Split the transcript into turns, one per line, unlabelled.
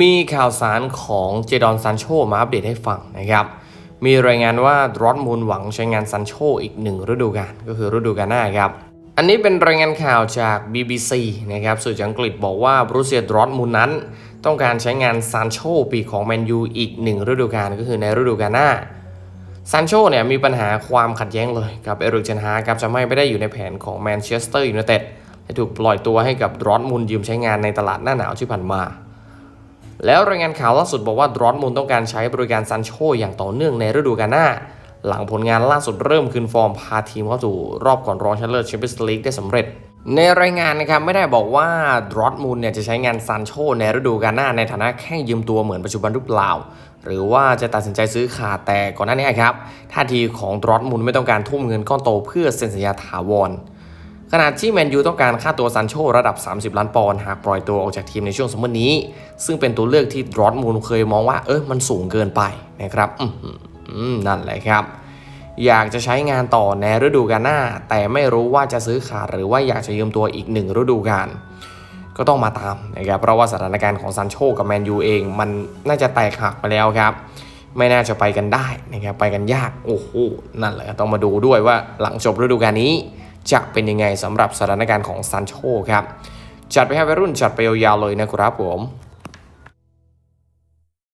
มีข่าวสารของเจดอนซันโชมาอัปเดตให้ฟังนะครับ มีรายงานว่าดรอทมูลหวังใช้งานซันโชอีกหนึ่งฤดูกาลก็คือฤดูกาลหน้าครับ อันนี้เป็นรายงานข่าวจาก BBC นะครับสื่อจากอังกฤษบอกว่าบรูเซียดรอทมูลนั้น ต้องการใช้งานซันโชปีของแมนยูอีกหนึ่งฤดูกาลก็คือในฤดูกาลหน้าซันโชเนี่ยมีปัญหาความขัดแย้งเลยกับเอริกเจนฮาครับจะไม่ได้อยู่ในแผนของแมนเชสเตอร์ยูไนเต็ดและถูกปล่อยตัวให้กับดรอทมูลยืมใช้งานในตลาดหน้าหนาวที่ผ่านมา แล้วรายงานข่าวล่าสุดบอกว่าดรอทมูลต้องการใช้บริการซันโชอย่างต่อเนื่องในฤดูกาลหน้า หลังผลงานล่าสุดเริ่มคืนฟอร์มพาทีมเข้าสู่รอบก่อนรองชนะเลิศแชมเปี้ยนส์ลีกได้สำเร็จ ในรายงานนะครับไม่ได้บอกว่าดรอทมูลเนี่ยจะใช้งานซันโชในฤดูกาลหน้าในฐานะแค่ยืมตัวเหมือนปัจจุบันหรือเปล่า หรือว่าจะตัดสินใจซื้อขาดแต่ก่อนหน้านี้ครับท่าทีของดรอทมูลไม่ต้องการทุ่มเงินก้อนโตเพื่อเซ็นสัญญาถาวร ขณะที่แมนยูต้องการค่าตัวซันโชระดับ 30 ล้านปอนด์หากปล่อยตัวออกจากทีมในช่วงซัมมอร์นี้ ซึ่งเป็นตัวเลือกที่ดรอทมูลเคยมองว่าเออมันสูงเกินไปนะครับนั่นแหละครับ อยากจะใช้งานต่อในฤดูกาลหน้า แต่ไม่รู้ว่าจะซื้อขาดหรือว่าอยากจะยืมตัวอีกหนึ่งฤดูกาลก็ต้องมาตามนะครับเพราะว่าสถานการณ์ของซันโชกับแมนยูเอง มันน่าจะแตกหักไปแล้วครับ ไม่น่าจะไปกันได้นะครับไปกันยากโอ้โหนั่นแหละต้องมาดูด้วยว่าหลังจบฤดูกาลนี้ จะเป็นยังไงสำหรับสถานการณ์ของซันโชครับ จัดไปให้วัยรุ่นจัดไปยาวๆเลยนะครับผม